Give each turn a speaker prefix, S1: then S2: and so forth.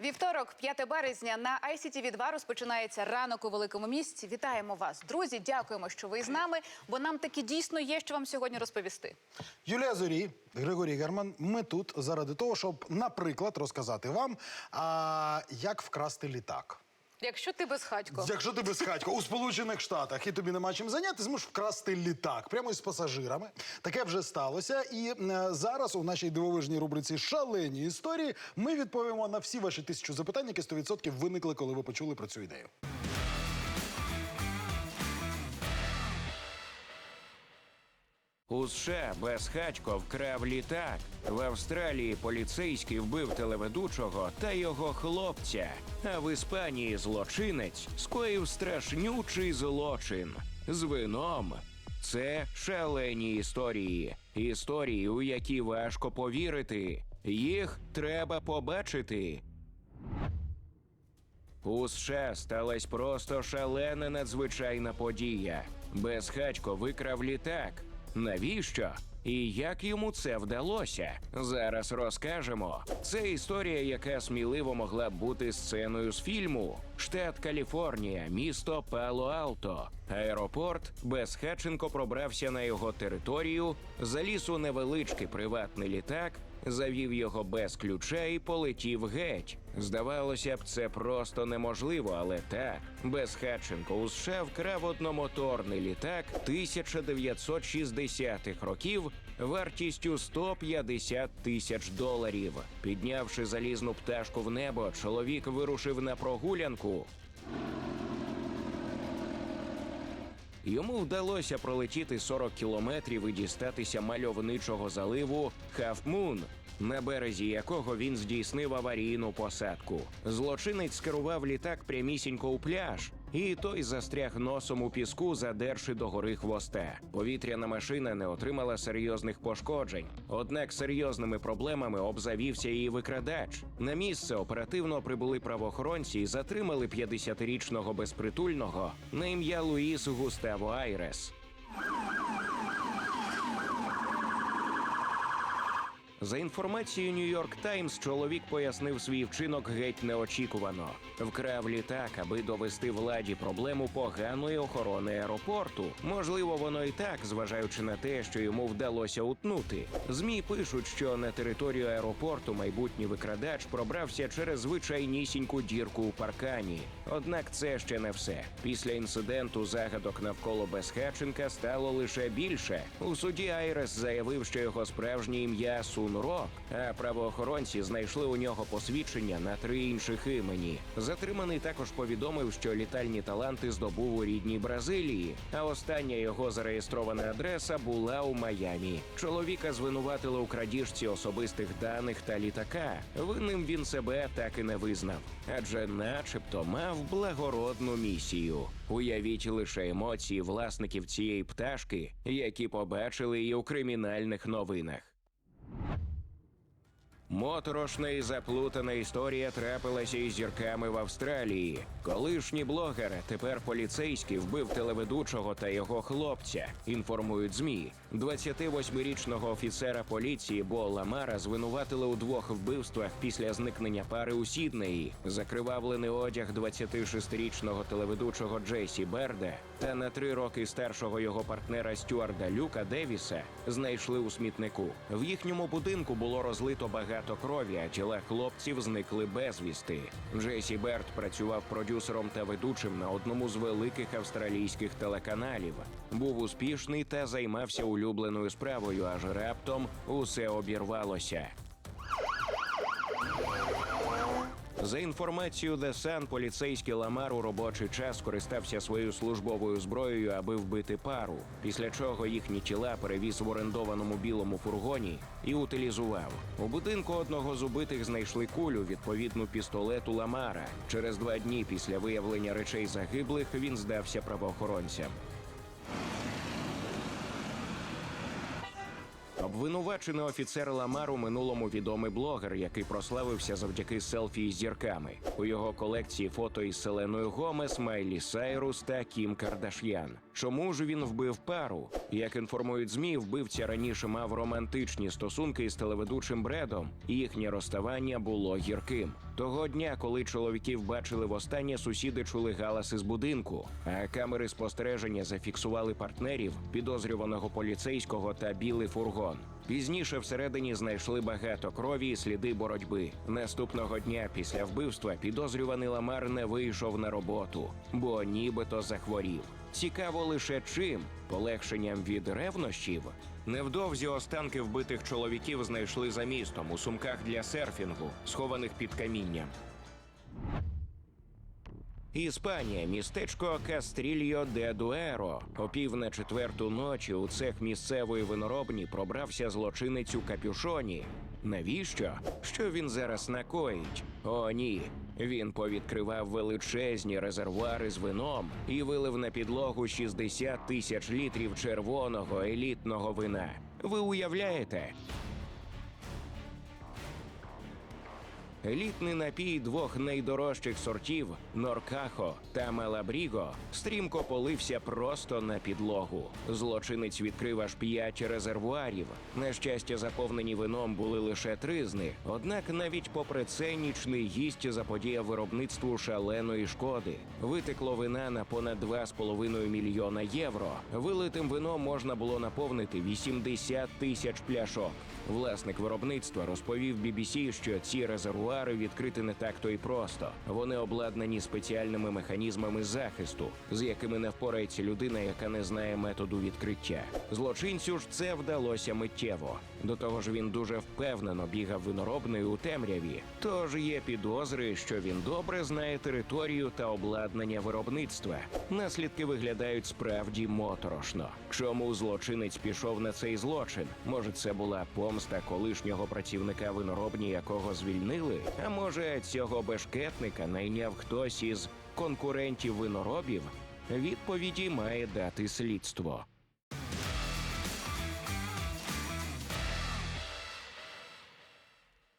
S1: Вівторок, 5 березня, на ICTV 2 розпочинається ранок у великому місті. Вітаємо вас, друзі! Дякуємо, що ви з нами, бо нам таки дійсно є, що вам сьогодні розповісти.
S2: Юлія Зорі, Григорій Герман. Ми тут заради того, щоб, наприклад, розказати вам, а, як вкрасти літак.
S1: Якщо ти безхатько.
S2: Якщо ти безхатько у Сполучених Штатах і тобі нема чим зайняти, зможеш вкрасти літак прямо із пасажирами. Таке вже сталося. І е, зараз у нашій дивовижній рубриці Шалені історії ми відповімо на всі ваші тисячу запитань, які 100% виникли, коли ви почули про цю ідею.
S3: У США безхатько вкрав літак. В Австралії поліцейський вбив телеведучого та його хлопця. А в Іспанії злочинець скоїв страшнючий злочин з вином. Це шалені історії. Історії, у які важко повірити. Їх треба побачити. У США сталася просто шалена надзвичайна подія. Безхатько викрав літак. Навіщо? І як йому це вдалося? Зараз розкажемо. Це історія, яка сміливо могла б бути сценою з фільму. Штат Каліфорнія, місто Пало-Алто. Аеропорт Безхатченко пробрався на його територію, заліз у невеличкий приватний літак, завів його без ключа і полетів геть. Здавалося б, це просто неможливо, але так. Безхатченко у США вкрав одномоторний літак 1960-х років вартістю 150 тисяч доларів. Піднявши залізну пташку в небо, чоловік вирушив на прогулянку. Йому вдалося пролетіти 40 кілометрів і дістатися мальовничого заливу Хафмун, на березі якого він здійснив аварійну посадку. Злочинець скерував літак прямісінько у пляж, і той застряг носом у піску, задерши догори хвосте. Повітряна машина не отримала серйозних пошкоджень. Однак серйозними проблемами обзавівся її викрадач. На місце оперативно прибули правоохоронці і затримали 50-річного безпритульного на ім'я Луїс Густаво Айрес. За інформацією Нью-Йорк Таймс, чоловік пояснив свій вчинок геть неочікувано. Вкрав літак, аби довести владі проблему поганої охорони аеропорту. Можливо, воно і так, зважаючи на те, що йому вдалося утнути. Змі пишуть, що на територію аеропорту майбутній викрадач пробрався через звичайнісіньку дірку у паркані. Однак це ще не все. Після інциденту загадок навколо Безхатченка стало лише більше. У суді Айрес заявив, що його справжнє ім'я Сун Рок, а правоохоронці знайшли у нього посвідчення на три інших імені. Затриманий також повідомив, що літальні таланти здобув у рідній Бразилії, а остання його зареєстрована адреса була у Майамі. Чоловіка звинуватили у крадіжці особистих даних та літака. Винним він себе так і не визнав, адже, начебто, мав благородну місію. Уявіть лише емоції власників цієї пташки, які побачили її у кримінальних новинах. Моторошна і заплутана історія трапилася із зірками в Австралії. Колишній блогер, тепер поліцейський, вбив телеведучого та його хлопця. Інформують змі. 28-річного офіцера поліції Бо Ламара звинуватили у двох вбивствах після зникнення пари у Сіднеї. Закривавлений одяг 26-річного телеведучого Джейсі Берда та на три роки старшого його партнера Стюарда Люка Девіса знайшли у смітнику. В їхньому будинку було розлито багато крові, а тіла хлопців зникли безвісти. Джейсі Берт працював продюсером та ведучим на одному з великих австралійських телеканалів. Був успішний та займався улюбленою справою, аж раптом усе обірвалося. За інформацією Sun, поліцейський Ламар у робочий час скористався своєю службовою зброєю, аби вбити пару. Після чого їхні тіла перевіз в орендованому білому фургоні і утилізував. У будинку одного з убитих знайшли кулю відповідну пістолету Ламара. Через два дні після виявлення речей загиблих він здався правоохоронцям. Обвинувачений офіцер Ламар у минулому відомий блогер, який прославився завдяки селфі з зірками. У його колекції фото із Селеною Гомес, Майлі Сайрус та Кім Кардаш'ян. Чому ж він вбив пару? Як інформують змі, вбивця раніше мав романтичні стосунки із телеведучим Бредом, і їхнє розставання було гірким. Того дня, коли чоловіків бачили востаннє, сусіди чули галаси з будинку, а камери спостереження зафіксували партнерів, підозрюваного поліцейського та білий фургон. Пізніше всередині знайшли багато крові і сліди боротьби. Наступного дня після вбивства підозрюваний Ламар не вийшов на роботу, бо нібито захворів. Цікаво лише чим полегшенням від ревнощів. Невдовзі останки вбитих чоловіків знайшли за містом у сумках для серфінгу, схованих під камінням. Іспанія, містечко Кастрільо де Дуеро. О пів на четверту ночі у цех місцевої виноробні пробрався злочинець у капюшоні. Навіщо? Що він зараз накоїть? О, ні. Він повідкривав величезні резервуари з вином і вилив на підлогу 60 тисяч літрів червоного елітного вина. Ви уявляєте? Елітний напій двох найдорожчих сортів Норкахо та Малабріго стрімко полився просто на підлогу. Злочинець відкрив аж п'ять резервуарів. На щастя, заповнені вином були лише три з них. Однак, навіть попри це, нічний гість заподіяв виробництву шаленої шкоди. Витекло вина на понад 2,5 мільйона євро. Вилитим вином можна було наповнити 80 тисяч пляшок. Власник виробництва розповів BBC, що ці резервуари відкрити не так то й просто. Вони обладнані спеціальними механізмами захисту, з якими не впорається людина, яка не знає методу відкриття. Злочинцю ж це вдалося миттєво. До того ж, він дуже впевнено бігав виноробною у темряві. Тож є підозри, що він добре знає територію та обладнання виробництва. Наслідки виглядають справді моторошно. Чому злочинець пішов на цей злочин? Може, це була помста колишнього працівника виноробні, якого звільнили? А може, цього бешкетника найняв хтось із конкурентів виноробів? Відповіді має дати слідство.